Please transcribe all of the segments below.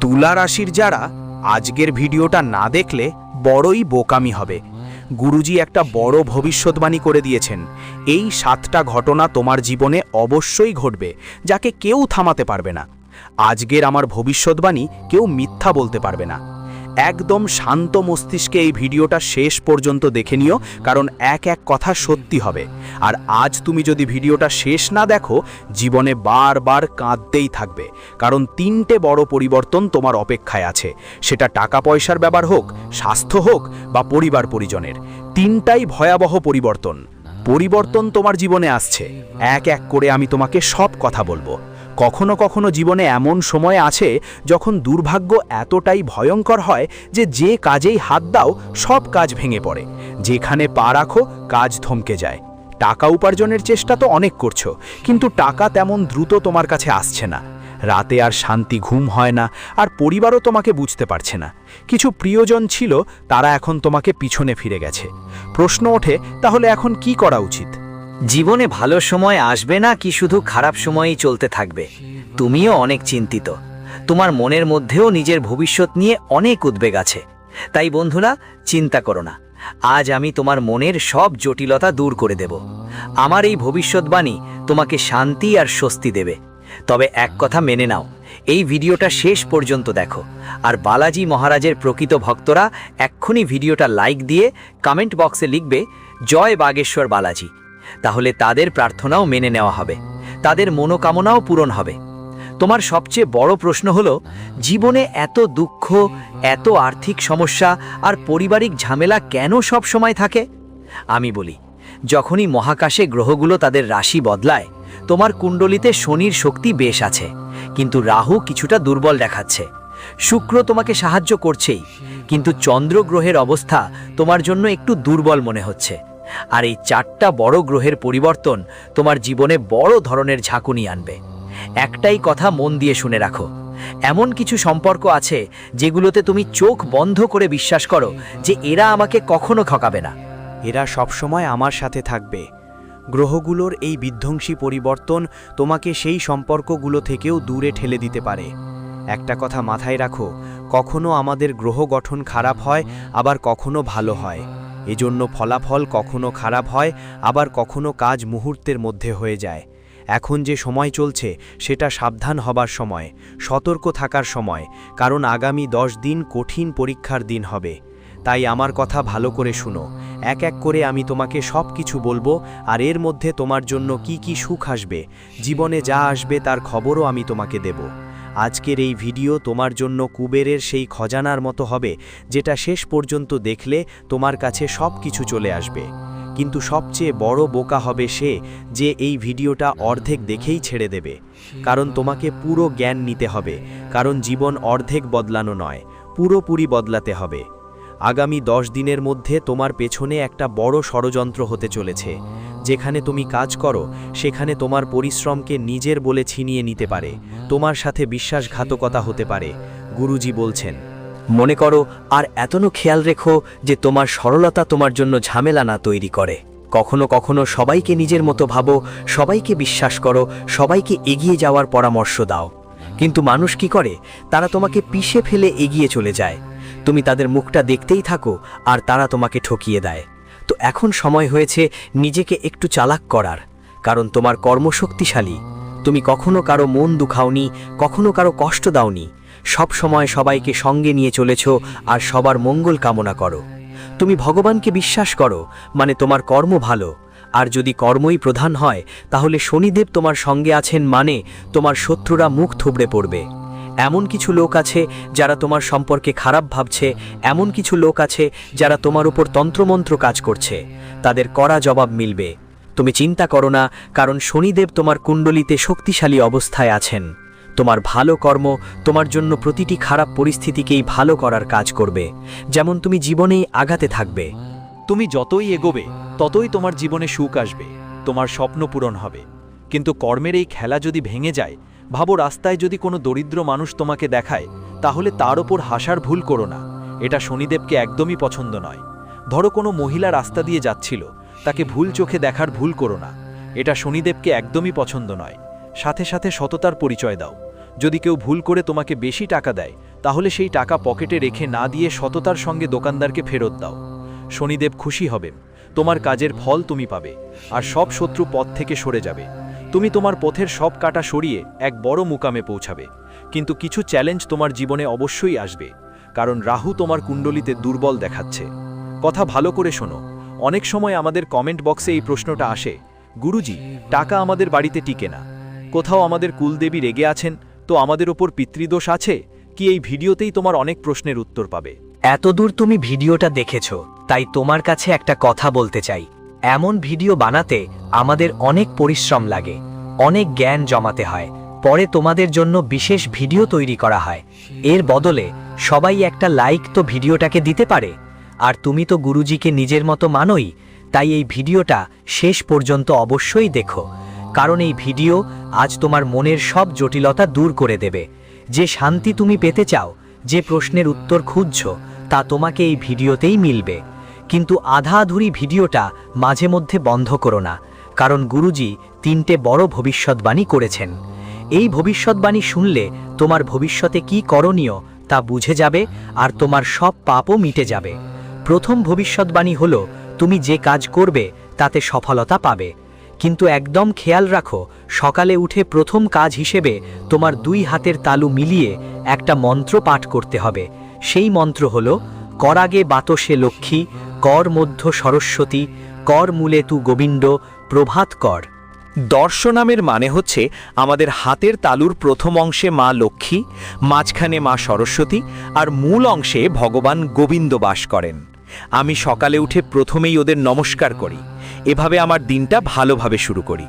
তুলা রাশির যারা আজকের ভিডিওটা না দেখলে বড়ই বোকামি হবে। গুরুজি একটা বড় ভবিষ্যৎবাণী করে দিয়েছেন। এই সাতটা ঘটনা তোমার জীবনে অবশ্যই ঘটবে, যাকে কেউ থামাতে পারবে না। আজকের আমার ভবিষ্যৎবাণী কেউ মিথ্যা বলতে পারবে না। একদম শান্ত মস্তিষ্কে এই ভিডিওটা শেষ পর্যন্ত দেখে নিও, কারণ এক এক কথা সত্যি হবে। আর আজ তুমি যদি ভিডিওটা শেষ না দেখো, জীবনে বারবার কাঁদতেই থাকবে, কারণ তিনটে বড় পরিবর্তন তোমার অপেক্ষায় আছে। সেটা টাকা পয়সার ব্যাপার হোক, স্বাস্থ্য হোক, বা পরিবার পরিজনের। তিনটাই ভয়াবহ পরিবর্তন। পরিবর্তন তোমার জীবনে আসছে। এক এক করে আমি তোমাকে সব কথা বলব। কখনো কখনো জীবনে এমন সময় আছে যখন দুর্ভাগ্য এতটাই ভয়ঙ্কর হয় যে যে কাজেই হাত দাও, সব কাজ ভেঙে পড়ে। যেখানে পা রাখো, কাজ থমকে যায়। টাকা উপার্জনের চেষ্টা তো অনেক করছ, কিন্তু টাকা তেমন দ্রুত তোমার কাছে আসছে না। রাতে আর শান্তি ঘুম হয় না, আর পরিবারও তোমাকে বুঝতে পারছে না। কিছু প্রিয়জন ছিল, তারা এখন তোমাকে পিছনে ফিরে গেছে। প্রশ্ন ওঠে, তাহলে এখন কি করা উচিত? জীবনে ভালো সময় আসবে না কি শুধু খারাপ সময়ই চলতে থাকবে? তুমিও অনেক চিন্তিত। তোমার মনের মধ্যেও নিজের ভবিষ্যৎ নিয়ে অনেক উদ্বেগ আছে। তাই বন্ধুরা, চিন্তা করো না। আজ আমি তোমার মনের সব জটিলতা দূর করে দেব। আমার এই ভবিষ্যৎবাণী তোমাকে শান্তি আর স্বস্তি দেবে। তবে এক কথা মেনে নাও, এই ভিডিওটা শেষ পর্যন্ত দেখো। আর বালাজি মহারাজের প্রকৃত ভক্তরা এক্ষুনি ভিডিওটা লাইক দিয়ে কমেন্ট বক্সে লিখবে, জয় বাগেশ্বর বালাজি। তাহলে তাদের প্রার্থনাও মেনে নেওয়া হবে। তাদের মনোকামনাও পূরণ হবে। তোমার সবচেয়ে বড় প্রশ্ন হলো, জীবনে এত দুঃখ, এত আর্থিক সমস্যা আর পারিবারিক ঝামেলা কেন সব সময় থাকে? আমি বলি, যখনই মহাকাশে গ্রহগুলো তাদের রাশি বদলায়, তোমার কুণ্ডলিতে শনির শক্তি বেশ আছে, কিন্তু রাহু কিছুটা দুর্বল দেখাচ্ছে। শুক্র তোমাকে সাহায্য করছেই, কিন্তু চন্দ্র গ্রহের অবস্থা তোমার জন্য একটু দুর্বল মনে হচ্ছে। আর এই চারটা বড় গ্রহের পরিবর্তন তোমার জীবনে বড় ধরনের ঝাঁকুনি আনবে। একটাই কথা মন দিয়ে শুনে রাখো। এমন কিছু সম্পর্ক আছে যেগুলোতে তুমি চোখ বন্ধ করে বিশ্বাস করো যে এরা আমাকে কখনো ঠকাবে না। এরা সবসময় আমার সাথে থাকবে। গ্রহগুলোর এই বিধ্বংসী পরিবর্তন তোমাকে সেই সম্পর্কগুলো থেকেও দূরে ঠেলে দিতে পারে। একটা কথা মাথায় রাখো, কখনো আমাদের গ্রহ গঠন খারাপ হয়, আবার কখনো ভালো হয়। এজন্য ফলাফল কখনো খারাপ হয়, আবার কখনো কাজ মুহূর্তের মধ্যে হয়ে যায়। এখন যে সময় চলছে, সেটা সাবধান হবার সময়, সতর্ক থাকার সময়, কারণ আগামী দশ দিন কঠিন পরীক্ষার দিন হবে। তাই আমার কথা ভালো করে শুনো। এক এক করে আমি তোমাকে সব কিছু বলব, আর এর মধ্যে তোমার জন্য কি কি সুখ আসবে, জীবনে যা আসবে তার খবরও আমি তোমাকে দেব। আজকের এই ভিডিও তোমার জন্য কুবেরের সেই খজানার মতো হবে, যেটা শেষ পর্যন্ত দেখলে তোমার কাছে সব কিছু চলে আসবে। কিন্তু সবচেয়ে বড় বোকা হবে সে যে এই ভিডিওটা অর্ধেক দেখেই ছেড়ে দেবে। কারণ তোমাকে পুরো জ্ঞান নিতে হবে, কারণ জীবন অর্ধেক বদলানো নয়, পুরোপুরি বদলাতে হবে। আগামী দশ দিনের মধ্যে তোমার পেছনে একটা বড় ষড়যন্ত্র হতে চলেছে। যেখানে তুমি কাজ করো, সেখানে তোমার পরিশ্রমকে নিজের বলে ছিনিয়ে নিতে পারে। তোমার সাথে বিশ্বাসঘাতকতা হতে পারে, গুরুজি বলছেন। মনে করো, আর এতনও খেয়াল রেখো যে তোমার সরলতা তোমার জন্য ঝামেলা না তৈরি করে। কখনো কখনো সবাইকে নিজের মতো ভাবো, সবাইকে বিশ্বাস করো, সবাইকে এগিয়ে যাওয়ার পরামর্শ দাও। কিন্তু মানুষ কি করে? তারা তোমাকে পিষে ফেলে এগিয়ে চলে যায়। তুমি তাদের মুখটা দেখতেই থাকো, আর তারা তোমাকে ঠকিয়ে দেয়। এখন সময় হয়েছে নিজেকে একটু চালাক করার। কারণ তোমার কর্মশক্তিশালী। তুমি কখনো কারও মন দুখাওনি, কখনো কারও কষ্ট দাওনি। সব সময় সবাইকে সঙ্গে নিয়ে চলেছ আর সবার মঙ্গল কামনা করো। তুমি ভগবানকে বিশ্বাস করো মানে তোমার কর্ম ভালো। আর যদি কর্মই প্রধান হয়, তাহলে শনিদেব তোমার সঙ্গে আছেন মানে তোমার শত্রুরা মুখ থুবড়ে পড়বে। এমন কিছু লোক আছে যারা তোমার সম্পর্কে খারাপ ভাবছে, এমন কিছু লোক আছে যারা তোমার উপর তন্ত্রমন্ত্র কাজ করছে। তাদের কড়া জবাব মিলবে। তুমি চিন্তা করো না, কারণ শনিদেব তোমার কুণ্ডলিতে শক্তিশালী অবস্থায় আছেন। তোমার ভালো কর্ম তোমার জন্য প্রতিটি খারাপ পরিস্থিতিকেই ভালো করার কাজ করবে, যেমন তুমি জীবনেই আগাতে থাকবে। তুমি যতই এগোবে, ততই তোমার জীবনে সুখ আসবে, তোমার স্বপ্ন পূরণ হবে। কিন্তু কর্মের এই খেলা যদি ভেঙে যায় ভাবো রাস্তায় যদি কোনো দরিদ্র মানুষ তোমাকে দেখায়, তাহলে তার ওপর হাসার ভুল করো না। এটা শনিদেবকে একদমই পছন্দ নয়। ধরো কোনো মহিলা রাস্তা দিয়ে যাচ্ছিল, তাকে ভুল চোখে দেখার ভুল করো না। এটা শনিদেবকে একদমই পছন্দ নয়। সাথে সাথে সততার পরিচয় দাও। যদি কেউ ভুল করে তোমাকে বেশি টাকা দেয়, তাহলে সেই টাকা পকেটে রেখে না দিয়ে সততার সঙ্গে দোকানদারকে ফেরত দাও। শনিদেব খুশি হবেন। তোমার কাজের ফল তুমি পাবে, আর সব শত্রু পথ থেকে সরে যাবে। তুমি তোমার পথের সব কাটা সরিয়ে এক বড় মুকামে পৌঁছাবে। কিন্তু কিছু চ্যালেঞ্জ তোমার জীবনে অবশ্যই আসবে, কারণ রাহু তোমার কুণ্ডলিতে দুর্বল দেখাচ্ছে। কথা ভালো করে শোনো। অনেক সময় আমাদের কমেন্ট বক্সে এই প্রশ্নটা আসে, গুরুজি, টাকা আমাদের বাড়িতে টিকে না। কোথাও আমাদের কুলদেবী রেগে আছেন, তো আমাদের ওপর পিতৃদোষ আছে? কি এই ভিডিওতেই তোমার অনেক প্রশ্নের উত্তর পাবে? এতদূর তুমি ভিডিওটা দেখেছ, তাই তোমার কাছে একটা কথা বলতে চাই। এমন ভিডিও বানাতে আমাদের অনেক পরিশ্রম লাগে, অনেক জ্ঞান জমাতে হয়, পরে তোমাদের জন্য বিশেষ ভিডিও তৈরি করা হয়। এর বদলে সবাই একটা লাইক তো ভিডিওটাকে দিতে পারে, আর তুমি তো গুরুজিকে নিজের মতো মানোই, তাই এই ভিডিওটা শেষ পর্যন্ত অবশ্যই দেখো, কারণ এই ভিডিও আজ তোমার মনের সব জটিলতা দূর করে দেবে। যে শান্তি তুমি পেতে চাও, যে প্রশ্নের উত্তর খুঁজছ, তা তোমাকে এই ভিডিওতেই মিলবে। কিন্তু আধা আধুরি ভিডিওটা মাঝে মধ্যে বন্ধ করো না, কারণ গুরুজি তিনটে বড় ভবিষ্যৎবাণী করেছেন। এই ভবিষ্যৎবাণী শুনলে তোমার ভবিষ্যতে কি করণীয় তা বুঝে যাবে আর তোমার সব পাপও মিটে যাবে। প্রথম ভবিষ্যৎবাণী হলো, তুমি যে কাজ করবে তাতে সফলতা পাবে। কিন্তু একদম খেয়াল রাখো, সকালে উঠে প্রথম কাজ হিসেবে তোমার দুই হাতের তালু মিলিয়ে একটা মন্ত্র পাঠ করতে হবে। সেই মন্ত্র হল, করাগে বাতসে লক্ষ্মী কর মধ্য সরস্বতী, কর মূলে তু গোবিন্দ, প্রভাত কর। দর্শনামের মানে হচ্ছে আমাদের হাতের তালুর প্রথম অংশে মা লক্ষ্মী, মাঝখানে মা সরস্বতী আর মূল অংশে ভগবান গোবিন্দ বাস করেন। আমি সকালে উঠে প্রথমেই ওদের নমস্কার করি। এভাবে আমার দিনটা ভালোভাবে শুরু করি।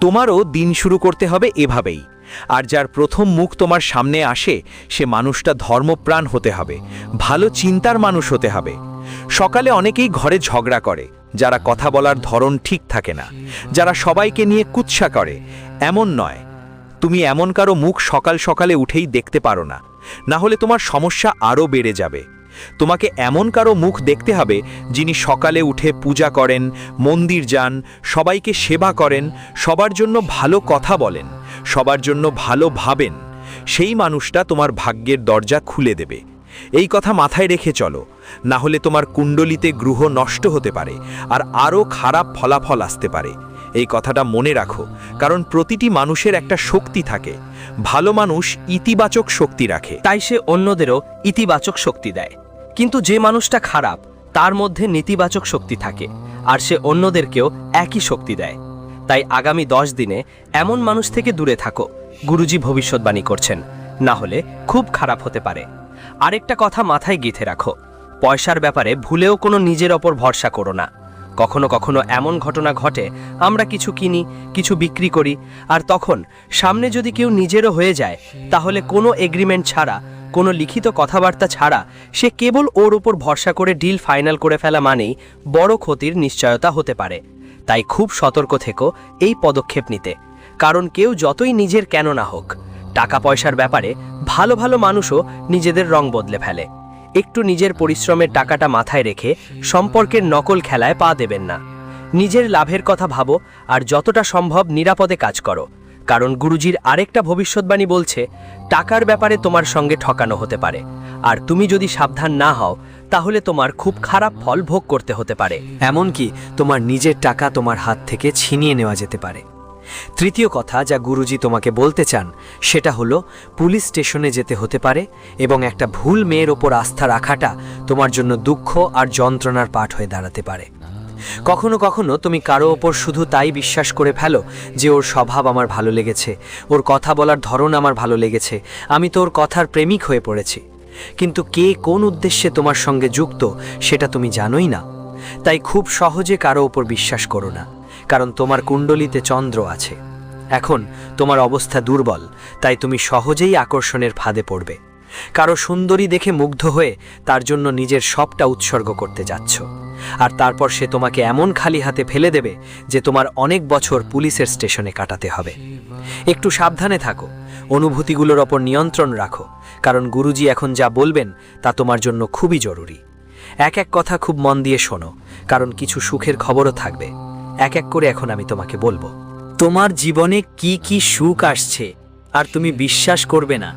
তোমারও দিন শুরু করতে হবে এভাবেই। আর যার প্রথম মুখ তোমার সামনে আসে, সে মানুষটা ধর্মপ্রাণ হতে হবে, ভালো চিন্তার মানুষ হতে হবে। সকালে অনেকেই ঘরে ঝগড়া করে, যারা কথা বলার ধরন ঠিক থাকে না, যারা সবাইকে নিয়ে কুৎসা করে। এমন নয়, তুমি এমন কারও মুখ সকাল সকালে উঠেই দেখতে পারো না না হলে তোমার সমস্যা আরও বেড়ে যাবে। তোমাকে এমন কারও মুখ দেখতে হবে, যিনি সকালে উঠে পূজা করেন, মন্দির যান, সবাইকে সেবা করেন, সবার জন্য ভালো কথা বলেন, সবার জন্য ভালো ভাবেন। সেই মানুষটা তোমার ভাগ্যের দরজা খুলে দেবে। এই কথা মাথায় রেখে চলো। না হলে তোমার কুণ্ডলিতে গ্রহ নষ্ট হতে পারে আর আরও খারাপ ফলাফল আসতে পারে। এই কথাটা মনে রাখো, কারণ প্রতিটি মানুষের একটা শক্তি থাকে। ভালো মানুষ ইতিবাচক শক্তি রাখে। তাই সে অন্যদেরও ইতিবাচক শক্তি দেয়। কিন্তু যে মানুষটা খারাপ, তার মধ্যে নেতিবাচক শক্তি থাকে, আর সে অন্যদেরকেও একই শক্তি দেয়। তাই আগামী দশ দিনে এমন মানুষ থেকে দূরে থাকো, গুরুজি ভবিষ্যৎবাণী করছেন। না হলে খুব খারাপ হতে পারে। আরেকটা কথা মাথায় গেঁথে রাখো পয়সার ব্যাপারে ভুলেও কোনো নিজের ওপর ভরসা করো না। কখনো কখনো এমন ঘটনা ঘটে, আমরা কিছু কিনি, কিছু বিক্রি করি, আর তখন সামনে যদি কেউ নিজেরও হয়ে যায়, তাহলে কোনো এগ্রিমেন্ট ছাড়া, কোনো লিখিত কথাবার্তা ছাড়া সে কেবল ওর উপর ভরসা করে ডিল ফাইনাল করে ফেলা মানেই বড় ক্ষতির নিশ্চয়তা হতে পারে। তাই খুব সতর্ক থেকো এই পদক্ষেপ নিতে। কারণ কেউ যতই নিজের কেন না হোক, টাকা পয়সার ব্যাপারে ভালো ভালো মানুষও নিজেদের রং বদলে ফেলে। একটু নিজের পরিশ্রমের টাকাটা মাথায় রেখে সম্পর্কের নকল খেলায় পা দেবেন না। নিজের লাভের কথা ভাবো আর যতটা সম্ভব নিরাপদে কাজ করো। কারণ গুরুজির আরেকটা ভবিষ্যৎবাণী বলছে, টাকার ব্যাপারে তোমার সঙ্গে ঠকানো হতে পারে। আর তুমি যদি সাবধান না হও, তাহলে তোমার খুব খারাপ ফল ভোগ করতে হতে পারে। এমনকি তোমার নিজের টাকা তোমার হাত থেকে ছিনিয়ে নেওয়া যেতে পারে। তৃতীয় কথা যা গুরুজি তোমাকে বলতে চান, সেটা হলো, পুলিশ স্টেশনে যেতে হতে পারে এবং একটা ভুল মেয়ের ওপর আস্থা রাখাটা তোমার জন্য দুঃখ আর যন্ত্রণার পাঠ হয়ে দাঁড়াতে পারে। কখনো কখনো তুমি কারও ওপর শুধু তাই বিশ্বাস করে ফেলো যে ওর স্বভাব আমার ভালো লেগেছে, ওর কথা বলার ধরন আমার ভালো লেগেছে, আমি তো ওর কথার প্রেমিক হয়ে পড়েছি। কিন্তু কে কোন উদ্দেশ্যে তোমার সঙ্গে যুক্ত, সেটা তুমি জানোই না। তাই খুব সহজে কারও ওপর বিশ্বাস করো না। কারণ তোমার কুণ্ডলিতে চন্দ্র আছে। এখন তোমার অবস্থা দুর্বল, তাই তুমি সহজেই আকর্ষণের ফাঁদে পড়বে। কারও সুন্দরী দেখে মুগ্ধ হয়ে তার জন্য নিজের সবটা উৎসর্গ করতে যাচ্ছ। আর তারপর সে তোমাকে এমন খালি হাতে ফেলে দেবে যে তোমার অনেক বছর পুলিশের স্টেশনে কাটাতে হবে। একটু সাবধানে থাকো, অনুভূতিগুলোর ওপর নিয়ন্ত্রণ রাখো, কারণ গুরুজি এখন যা বলবেন তা তোমার জন্য খুবই জরুরি। এক এক কথা খুব মন দিয়ে শোনো, কারণ কিছু সুখের খবরও থাকবে। এক এক করে এখন আমি তোমাকে বলব। তোমার জীবনে কি কি সুখ আসছে, আর তুমি বিশ্বাস করবে না।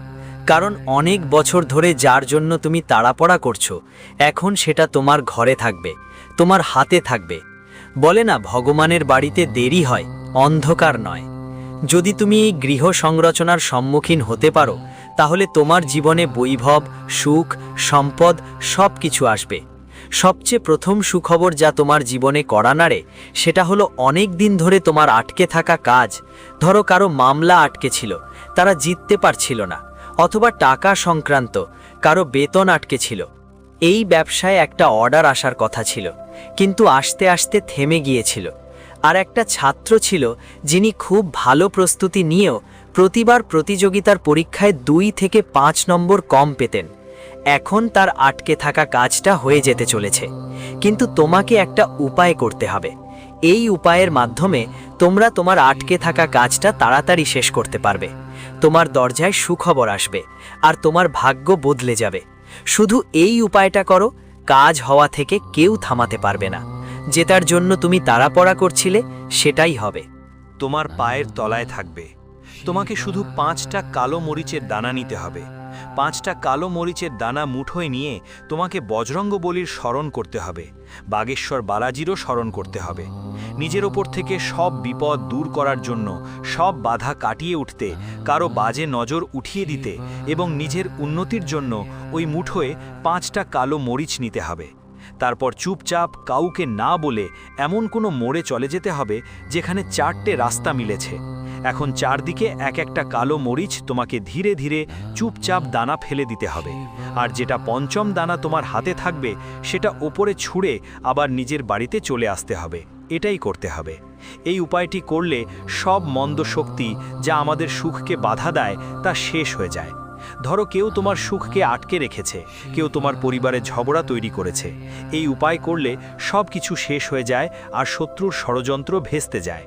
কারণ অনেক বছর ধরে যার জন্য তুমি তাড়াপড়া করছ, এখন সেটা তোমার ঘরে থাকবে, তোমার হাতে থাকবে। বলে না, ভগবানের বাড়িতে দেরি হয়, অন্ধকার নয়। যদি তুমি এই গৃহ সংরচনার সম্মুখীন হতে পারো, তাহলে তোমার জীবনে বৈভব, সুখ, সম্পদ সব কিছু আসবে। সবচেয়ে প্রথম সুখবর যা তোমার জীবনে করা নাড়ে, সেটা হলো অনেক দিন ধরে তোমার আটকে থাকা কাজ। ধরো কারও মামলা আটকে ছিল, তারা জিততে পারছিল না, অথবা টাকা সংক্রান্ত, কারও বেতন আটকে ছিল। এই ব্যবসায় একটা অর্ডার আসার কথা ছিল, কিন্তু আসতে আসতে থেমে গিয়েছিল। আর একটা ছাত্র ছিল, যিনি খুব ভালো প্রস্তুতি নিয়েও প্রতিবার প্রতিযোগিতার পরীক্ষায় দুই থেকে পাঁচ নম্বর কম পেতেন। এখন তার আটকে থাকা কাজটা হয়ে যেতে চলেছে। কিন্তু তোমাকে একটা উপায় করতে হবে। এই উপায়ের মাধ্যমে তোমরা তোমার আটকে থাকা কাজটা তাড়াতাড়ি শেষ করতে পারবে। তোমার দরজায় সুখবর আসবে আর তোমার ভাগ্য বদলে যাবে। শুধু এই উপায়টা করো, কাজ হওয়া থেকে কেউ থামাতে পারবে না। যেটার জন্য তুমি তাড়াপড়া করছিলে, সেটাই হবে। তোমার পায়ের তলায় থাকবে। তোমাকে শুধু পাঁচটা কালো মরিচের দানা নিতে হবে। পাঁচটা কালো মরিচের দানা মুঠোয় নিয়ে তোমাকে বজরঙ্গ বলির স্মরণ করতে হবে, বাগেশ্বর বালাজিরও স্মরণ করতে হবে। নিজের ওপর থেকে সব বিপদ দূর করার জন্য সব বাধা কাটিয়ে উঠতে, কারও বাজে নজর উঠিয়ে দিতে এবং নিজের উন্নতির জন্য ওই মুঠোয় পাঁচটা কালো মরিচ নিতে হবে। তারপর চুপচাপ কাউকে না বলে এমন কোনো মোড়ে চলে যেতে হবে যেখানে চারটে রাস্তা মিলেছে। এখন চারদিকে এক একটা কালো মরিচ তোমাকে ধীরে ধীরে চুপচাপ দানা ফেলে দিতে হবে। আর যেটা পঞ্চম দানা তোমার হাতে থাকবে, সেটা ওপরে ছুঁড়ে আবার নিজের বাড়িতে চলে আসতে হবে। এটাই করতে হবে। এই উপায়টি করলে সব মন্দ শক্তি যা আমাদের সুখকে বাধা দেয়, তা শেষ হয়ে যায়। ধরো কেউ তোমার সুখকে আটকে রেখেছে, কেউ তোমার পরিবারে ঝগড়া তৈরি করেছে। এই উপায় করলে সব কিছু শেষ হয়ে যায় আর শত্রুর ষড়যন্ত্র ভেস্তে যায়।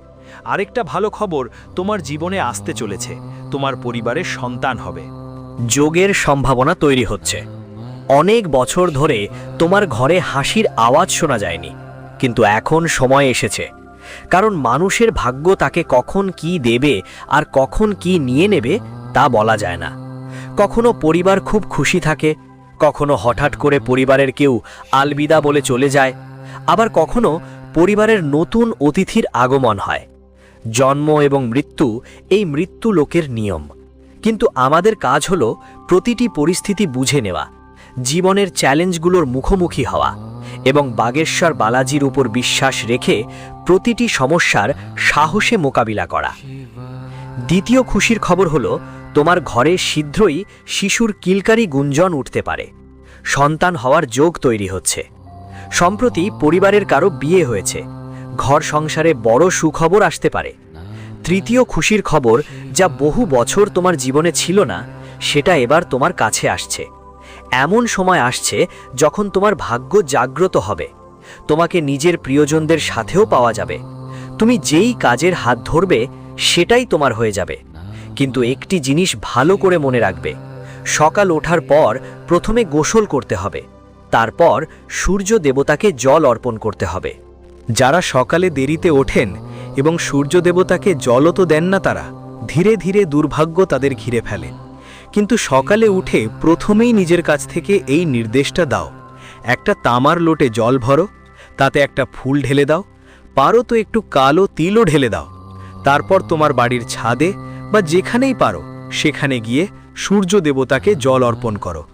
আরেকটা ভালো খবর তোমার জীবনে আসতে চলেছে, তোমার পরিবারের সন্তান হবে। যোগের সম্ভাবনা তৈরি হচ্ছে। অনেক বছর ধরে তোমার ঘরে হাসির আওয়াজ শোনা যায়নি, কিন্তু এখন সময় এসেছে। কারণ মানুষের ভাগ্য তাকে কখন কি দেবে আর কখন কি নিয়ে নেবে তা বলা যায় না। কখনো পরিবার খুব খুশি থাকে, কখনো হঠাৎ করে পরিবারের কেউ আলবিদা বলে চলে যায়, আবার কখনো পরিবারের নতুন অতিথির আগমন হয়। জন্ম এবং মৃত্যু এই মৃত্যু লোকের নিয়ম। কিন্তু আমাদের কাজ হল প্রতিটি পরিস্থিতি বুঝে নেওয়া, জীবনের চ্যালেঞ্জগুলোর মুখোমুখি হওয়া এবং বাগেশ্বর বালাজির উপর বিশ্বাস রেখে প্রতিটি সমস্যার সাহসে মোকাবিলা করা। দ্বিতীয় খুশির খবর হলো, তোমার ঘরে শীঘ্রই শিশুর কিলকারি গুঞ্জন উঠতে পারে। সন্তান হওয়ার যোগ তৈরি হচ্ছে। সম্প্রতি পরিবারের কারও বিয়ে হয়েছে। ঘর সংসারে বড় সুখবর আসতে পারে। তৃতীয় খুশির খবর, যা বহু বছর তোমার জীবনে ছিল না, সেটা এবার তোমার কাছে আসছে। এমন সময় আসছে যখন তোমার ভাগ্য জাগ্রত হবে। তোমাকে নিজের প্রিয়জনদের সাথেও পাওয়া যাবে। তুমি যেই কাজের হাত ধরবে, সেটাই তোমার হয়ে যাবে। কিন্তু একটি জিনিস ভালো করে মনে রাখবে। সকাল ওঠার পর প্রথমে গোসল করতে হবে। তারপর সূর্য দেবতাকে জল অর্পণ করতে হবে। যারা সকালে দেরিতে ওঠেন এবং সূর্য দেবতাকে জলও তো দেন না তারা, ধীরে ধীরে দুর্ভাগ্য তাদের ঘিরে ফেলে। কিন্তু সকালে উঠে প্রথমেই নিজের কাছ থেকে এই নির্দেশটা দাও। একটা তামার লোটে জল ভরো, তাতে একটা ফুল ঢেলে দাও, পারো তো একটু কালো তিলও ঢেলে দাও। তারপর তোমার বাড়ির ছাদে বা যেখানেই পারো, সেখানে গিয়ে সূর্য দেবতাকে জল অর্পণ করো।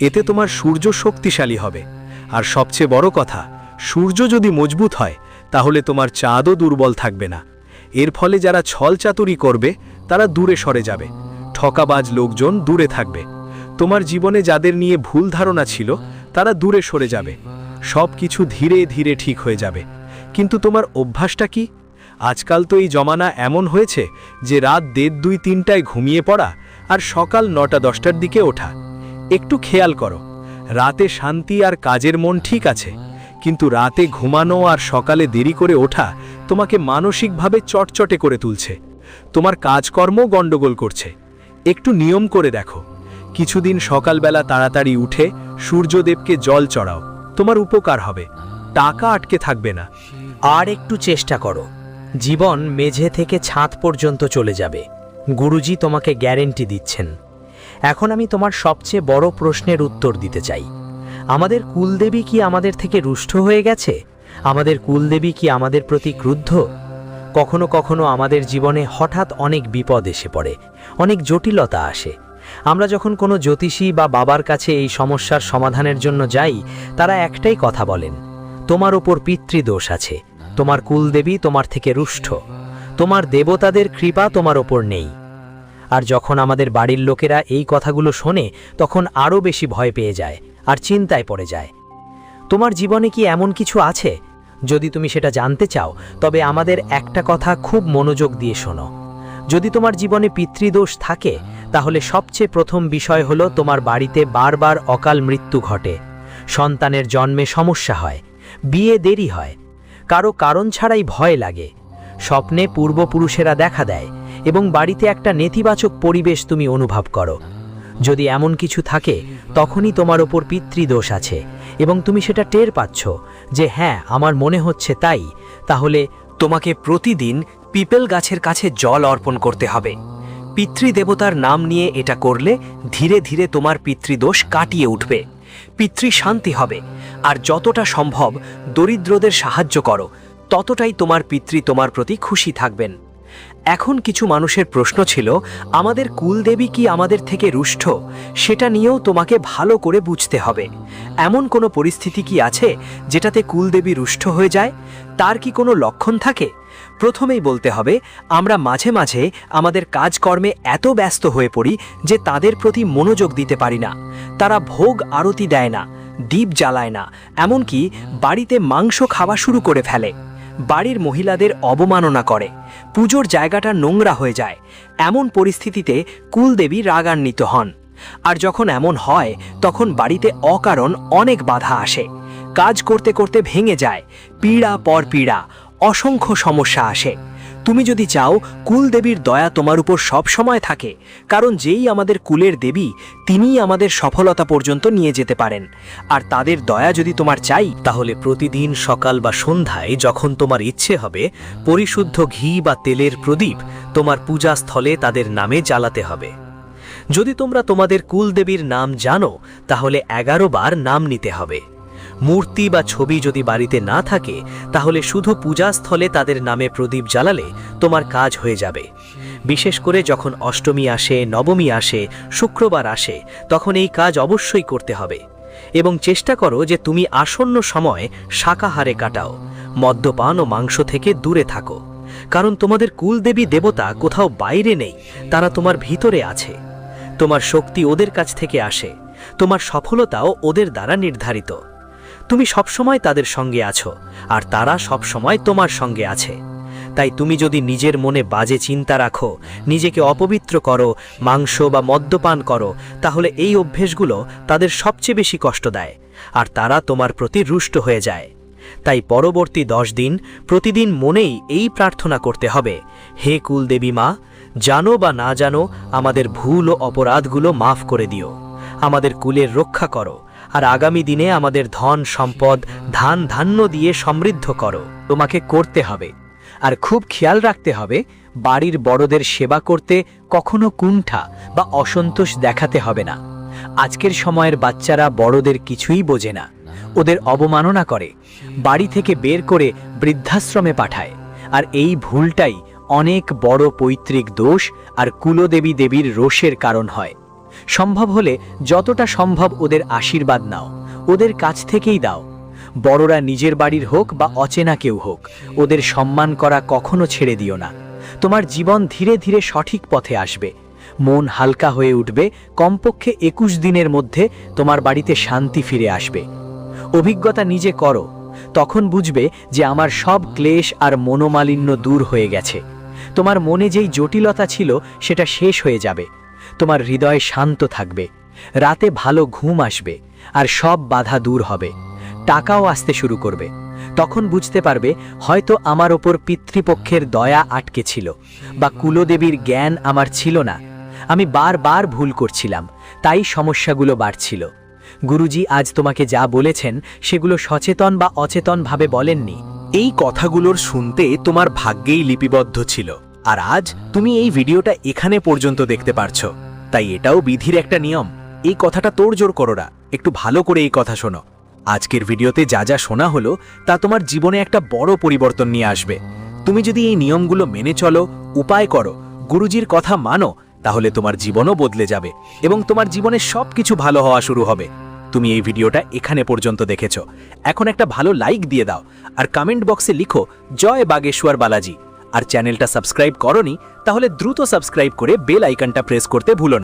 এতে তোমার সূর্য শক্তিশালী হবে। আর সবচেয়ে বড় কথা সূর্য যদি মজবুত হয়, তাহলে তোমার চাঁদও দুর্বল থাকবে না। এর ফলে যারা ছল চাতুরি করবে, তারা দূরে সরে যাবে। ঠকাবাজ লোকজন দূরে থাকবে। তোমার জীবনে যাদের নিয়ে ভুল ধারণা ছিল, তারা দূরে সরে যাবে। সব কিছু ধীরে ধীরে ঠিক হয়ে যাবে। কিন্তু তোমার অভ্যাসটা কি? আজকাল তো এই জমানা এমন হয়েছে যে রাত দেড়, দুই, তিনটায় ঘুমিয়ে পড়া আর সকাল নটা, দশটার দিকে ওঠা। একটু খেয়াল করো, রাতে শান্তি আর কাজের মন ঠিক আছে। কিন্তু রাতে ঘুমানো আর সকালে দেরি করে ওঠা তোমাকে মানসিকভাবে চটচটে করে তুলছে। তোমার কাজকর্ম গণ্ডগোল করছে। একটু নিয়ম করে দেখো। কিছুদিন সকালবেলা তাড়াতাড়ি উঠে সূর্যদেবকে জল চড়াও। তোমার উপকার হবে। টাকা আটকে থাকবে না। আর একটু চেষ্টা করো। জীবন মেঝে থেকে ছাদ পর্যন্ত চলে যাবে। গুরুজি তোমাকে গ্যারেন্টি দিচ্ছেন। এখন আমি তোমার সবচেয়ে বড় প্রশ্নের উত্তর দিতে চাই। আমাদের কুলদেবী কি আমাদের থেকে রুষ্ট হয়ে গেছে? আমাদের কুলদেবী কি আমাদের প্রতি ক্রুদ্ধ? কখনো কখনো আমাদের জীবনে হঠাৎ অনেক বিপদ এসে পড়ে, অনেক জটিলতা আসে। আমরা যখন কোনো জ্যোতিষী বা বাবার কাছে এই সমস্যার সমাধানের জন্য যাই, তারা একটাই কথা বলেন, তোমার ওপর পিতৃদোষ আছে, তোমার কুলদেবী তোমার থেকে রুষ্ট, তোমার দেবতাদের কৃপা তোমার ওপর নেই। আর যখন আমাদের বাড়ির লোকেরা এই কথাগুলো শোনে, তখন আরও বেশি ভয় পেয়ে যায় আর চিন্তায় পড়ে যায়। তোমার জীবনে কি এমন কিছু আছে? যদি তুমি সেটা জানতে চাও, তবে আমাদের একটা কথা খুব মনোযোগ দিয়ে শোনো। যদি তোমার জীবনে পিতৃদোষ থাকে, তাহলে সবচেয়ে প্রথম বিষয় হলো তোমার বাড়িতে বারবার অকাল মৃত্যু ঘটে। সন্তানের জন্মে সমস্যা হয়, বিয়ে দেরি হয়, কারও কারণ ছাড়াই ভয় লাগে, স্বপ্নে পূর্বপুরুষেরা দেখা দেয়, এবং বাড়িতে একটা নেতিবাচক পরিবেশ তুমি অনুভব করো। যদি এমন কিছু থাকে, তখনই তোমার ওপর পিতৃদোষ আছে, এবং তুমি সেটা টের পাচ্ছ যে হ্যাঁ আমার মনে হচ্ছে তাই। তাহলে তোমাকে প্রতিদিন পিপল গাছের কাছে জল অর্পণ করতে হবে। পিতৃদেবতার নাম নিয়ে এটা করলে ধীরে ধীরে তোমার পিতৃদোষ কাটিয়ে উঠবে। পিতৃ শান্তি হবে, আর যতটা সম্ভব দরিদ্রদের সাহায্য করো, ততটাই তোমার পিতৃ তোমার প্রতি খুশি থাকবেন। এখন কিছু মানুষের প্রশ্ন ছিল, আমাদের কুলদেবী কি আমাদের থেকে রুষ্ট সেটা নিয়েও তোমাকে ভালো করে বুঝতে হবে। এমন কোনো পরিস্থিতি কি আছে যেটাতে কুলদেবী রুষ্ট হয়ে যায়? তার কি কোনো লক্ষণ থাকে? প্রথমেই বলতে হবে, আমরা মাঝে মাঝে আমাদের কাজকর্মে এত ব্যস্ত হয়ে পড়ি যে তাদের প্রতি মনোযোগ দিতে পারি না। তারা ভোগ আরতি দেয় না, দীপ জ্বালায় না, এমনকি বাড়িতে মাংস খাওয়া শুরু করে ফেলে। বাড়ির মহিলাদের অবমাননা করে। পুজোর জায়গাটা নোংরা হয়ে যায়। এমন পরিস্থিতিতে কুলদেবী রাগান্বিত হন। আর যখন এমন হয়, তখন বাড়িতে অকারণ অনেক বাধা আসে। কাজ করতে করতে ভেঙে যায়। পীড়া পর পীড়া, অসংখ্য সমস্যা আসে। তুমি যদি চাও, কুলদেবীর দয়া তোমার উপর সব সময় থাকে, কারণ যেই আমাদের কুলের দেবী, তিনিই আমাদের সফলতা পর্যন্ত নিয়ে যেতে পারেন। আর তাদের দয়া যদি তোমার চাই, তাহলে প্রতিদিন সকাল বা সন্ধ্যায় যখন তোমার ইচ্ছে হবে, পরিশুদ্ধ ঘি বা তেলের প্রদীপ তোমার পূজাস্থলে তাদের নামে জ্বালাতে হবে। যদি তোমরা তোমাদের কুলদেবীর নাম জানো, তাহলে এগারো বার নাম নিতে হবে। মূর্তি বা ছবি যদি বাড়িতে না থাকে, তাহলে শুধু পূজাস্থলে তাদের নামে প্রদীপ জ্বালালে তোমার কাজ হয়ে যাবে। বিশেষ করে যখন অষ্টমী আসে, নবমী আসে, শুক্রবার আসে, তখন এই কাজ অবশ্যই করতে হবে। এবং চেষ্টা করো যে তুমি আসন্ন সময় শাকাহারে কাটাও, মদ্যপান ও মাংস থেকে দূরে থাকো। কারণ তোমাদের কুলদেবী দেবতা কোথাও বাইরে নেই, তারা তোমার ভিতরে আছে। তোমার শক্তি ওদের কাছ থেকে আসে, তোমার সফলতাও ওদের দ্বারা নির্ধারিত। তুমি সবসময় তাদের সঙ্গে আছো, আর তারা সবসময় তোমার সঙ্গে আছে। তাই তুমি যদি নিজের মনে বাজে চিন্তা রাখো, নিজেকে অপবিত্র করো, মাংস বা মদ্যপান করো, তাহলে এই অভ্যেসগুলো তাদের সবচেয়ে বেশি কষ্ট দেয়, আর তারা তোমার প্রতি রুষ্ট হয়ে যায়। তাই পরবর্তী দশ দিন প্রতিদিন মনেই এই প্রার্থনা করতে হবে, হে কুলদেবী মা, জানো বা না জানো আমাদের ভুল ও অপরাধগুলো মাফ করে দিও। আমাদের কুলের রক্ষা করো আর আগামী দিনে আমাদের ধন, সম্পদ, ধান, ধান্য দিয়ে সমৃদ্ধ করো। তোমাকে করতে হবে। আর খুব খেয়াল রাখতে হবে, বাড়ির বড়দের সেবা করতে কখনো কুণ্ঠা বা অসন্তোষ দেখাতে হবে না। আজকের সময়ের বাচ্চারা বড়দের কিছুই বোঝে না। ওদের অবমাননা করে, বাড়ি থেকে বের করে বৃদ্ধাশ্রমে পাঠায়। আর এই ভুলটাই অনেক বড় পৈতৃক দোষ আর কুলদেবী দেবীর রোষের কারণ হয়। সম্ভব হলে যতটা সম্ভব ওদের আশীর্বাদ নাও, ওদের কাছ থেকেই দাও। বড়রা নিজের বাড়ির হোক বা অচেনা কেউ হোক, ওদের সম্মান করা কখনো ছেড়ে দিও না। তোমার জীবন ধীরে ধীরে সঠিক পথে আসবে। মন হালকা হয়ে উঠবে, কমপক্ষে একুশ দিনের মধ্যে তোমার বাড়িতে শান্তি ফিরে আসবে। অভিজ্ঞতা নিজে করো, তখন বুঝবে যে আমার সব ক্লেশ আর মনোমালিন্য দূর হয়ে গেছে। তোমার মনে যেই জটিলতা ছিল, সেটা শেষ হয়ে যাবে। তোমার হৃদয় শান্ত থাকবে। রাতে ভালো ঘুম আসবে আর সব বাধা দূর হবে। টাকাও আসতে শুরু করবে। তখন বুঝতে পারবে হয়তো আমার ওপর পিতৃপক্ষের দয়া আটকে ছিল বা কুলদেবীর জ্ঞান আমার ছিল না। আমি বারবার ভুল করছিলাম, তাই সমস্যাগুলো বাড়ছিল। গুরুজি আজ তোমাকে যা বলেছেন সেগুলো সচেতন বা অচেতনভাবে বলেননি। এই কথাগুলোর শুনতে তোমার ভাগ্যেই লিপিবদ্ধ ছিল। আর আজ তুমি এই ভিডিওটা এখানে পর্যন্ত দেখতে পারছ। তাই এটাও বিধির একটা নিয়ম। এই কথাটা তোড়জোড় করো না একটু ভালো করে এই কথা শোনো। আজকের ভিডিওতে যা যা শোনা হলো, তা তোমার জীবনে একটা বড় পরিবর্তন নিয়ে আসবে। তুমি যদি এই নিয়মগুলো মেনে চলো, উপায় করো, গুরুজির কথা মানো, তাহলে তোমার জীবনও বদলে যাবে এবং তোমার জীবনে সব কিছু ভালো হওয়া শুরু হবে। তুমি এই ভিডিওটা এখানে পর্যন্ত দেখেছ। এখন একটা ভালো লাইক দিয়ে দাও আর কমেন্ট বক্সে লিখো, জয় বাগেশ্বর বালাজি। আর চ্যানেলটা সাবস্ক্রাইব করনি, তাহলে দ্রুত সাবস্ক্রাইব করে বেল আইকনটা প্রেস করতে ভুলো না।